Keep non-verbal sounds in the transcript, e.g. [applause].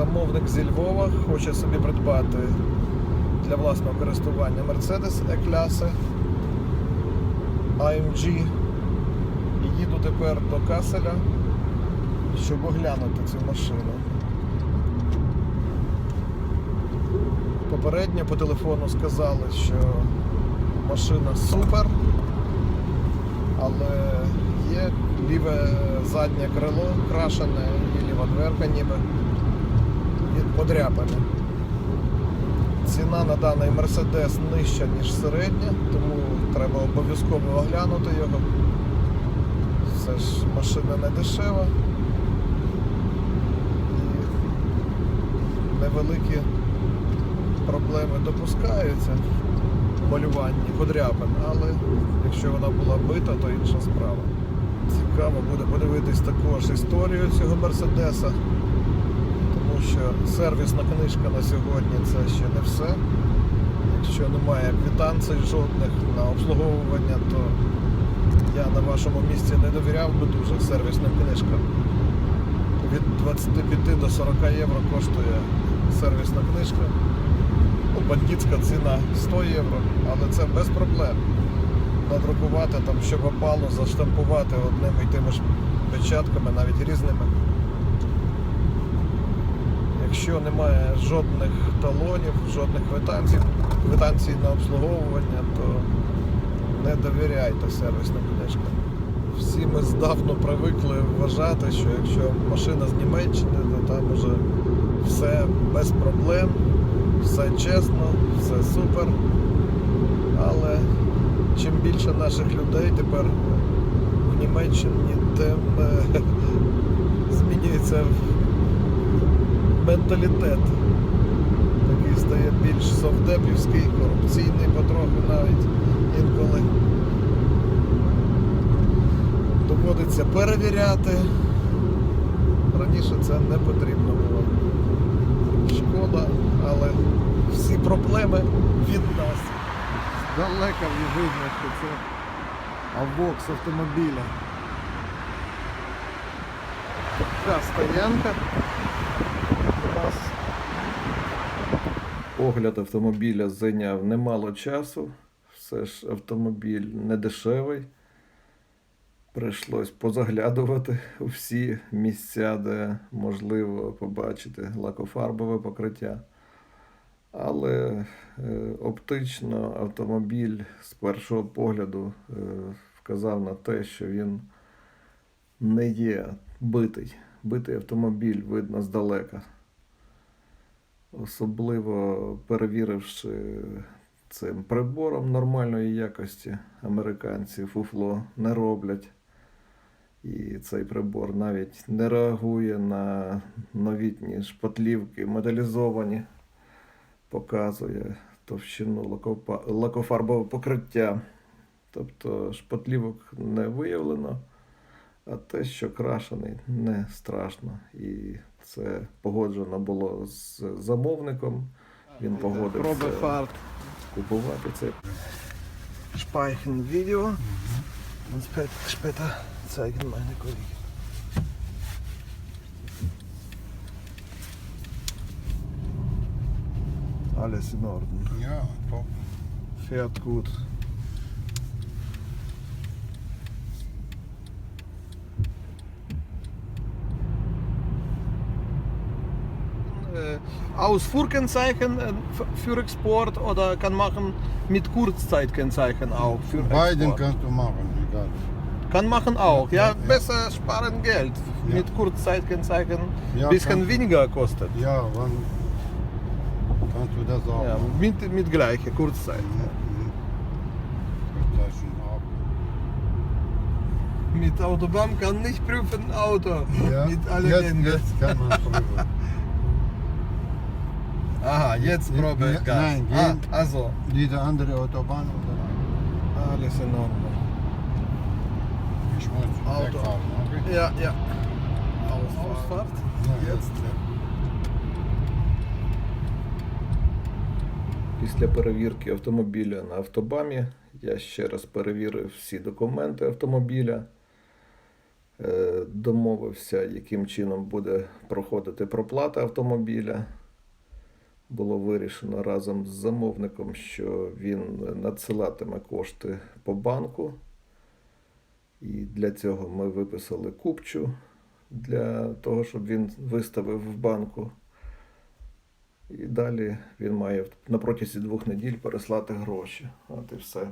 Замовник зі Львова хоче собі придбати для власного користування Mercedes E-кляси AMG. І їду тепер до Каселя, щоб оглянути цю машину. Попередньо по телефону сказали, що машина супер, але є ліве заднє крило крашене і ліва дверка ніби від подряпане. Ціна на даний Мерседес нижча, ніж середня, тому треба обов'язково оглянути його. Це ж машина не дешева. І невеликі проблеми допускаються в малюванні подряпин, але якщо вона була бита, то інша справа. Цікаво буде подивитись також історію цього Мерседеса, що сервісна книжка на сьогодні це ще не все. Якщо немає квитанцій жодних на обслуговування, то я на вашому місці не довіряв би дуже сервісним книжкам. Від 25 до 40 євро коштує сервісна книжка. Ну, бандитська ціна 100 євро, але це без проблем. Надрукувати там, щоб опало, заштампувати одними і тими ж печатками, навіть різними. Якщо немає жодних талонів, жодних квитанцій, квитанцій на обслуговування, то не довіряйте сервісним книжкам. Всі ми здавна привикли вважати, що якщо машина з Німеччини, то там уже все без проблем, все чесно, все супер. Але чим більше наших людей тепер в Німеччині, тим е, [laughs] змінюється менталітет. Такий стає більш совдепівський, корупційний потроху навіть інколи. Доводиться перевіряти. Раніше це не потрібно було. Шкода, але всі проблеми від нас. Здалека видно, що це авокс автомобіля. Така стоянка. У нас Огляд автомобіля зайняв немало часу. Все ж автомобіль не дешевий. Прийшлось позаглядувати у всі місця, де можливо побачити лакофарбове покриття. Але е, оптично автомобіль з першого погляду е, вказав на те, що він не є битий. Битий автомобіль видно здалека. Особливо перевіривши цим прибором нормальної якості, американці фуфло не роблять. І цей прибор навіть не реагує на новітні шпатлівки, моделізовані, показує товщину лакофарбового покриття. Тобто шпатлівок не виявлено, а те, що крашений, не страшно. І це погоджено було з замовником. Він погодився Probefahrt, купувати це. Und spä- später zeigen meine Kollegen. Alles in Ordnung. Ja, top. Fährt gut. Ausfuhrkennzeichen äh, für Export oder kann machen mit Kurzzeitkennzeichen auch für Beiden Export? kannst du machen, egal. Kann machen auch, ja, Ja, ja. besser sparen Geld. Ja. Mit Kurzzeitkennzeichen Ja, bisschen kann- weniger kostet. Ja, wann kannst du das auch Ja, machen? mit, mit gleicher Kurzzeit. Mhm. Auch. Mit Autobahn kann nicht prüfen Auto. Ja, Mit allen jetzt, jetzt kann man prüfen. [laughs] Aha, jetzt Probe ja, Gas. nein, ah, gehen. also, Diese andere Autobahn oder alles in Ordnung. ich muss Auto. wegfahren, okay? Ja, ja. Ausfahrt. Ja, Jetzt. Після перевірки автомобіля на автобамі я ще раз перевірив всі документи автомобіля. Е, Домовився, яким чином буде проходити проплата автомобіля. Було вирішено разом з замовником, що він надсилатиме кошти по банку. І для цього ми виписали купчу для того, щоб він виставив в банку. І далі він має на протязі двох неділь переслати гроші. От і все.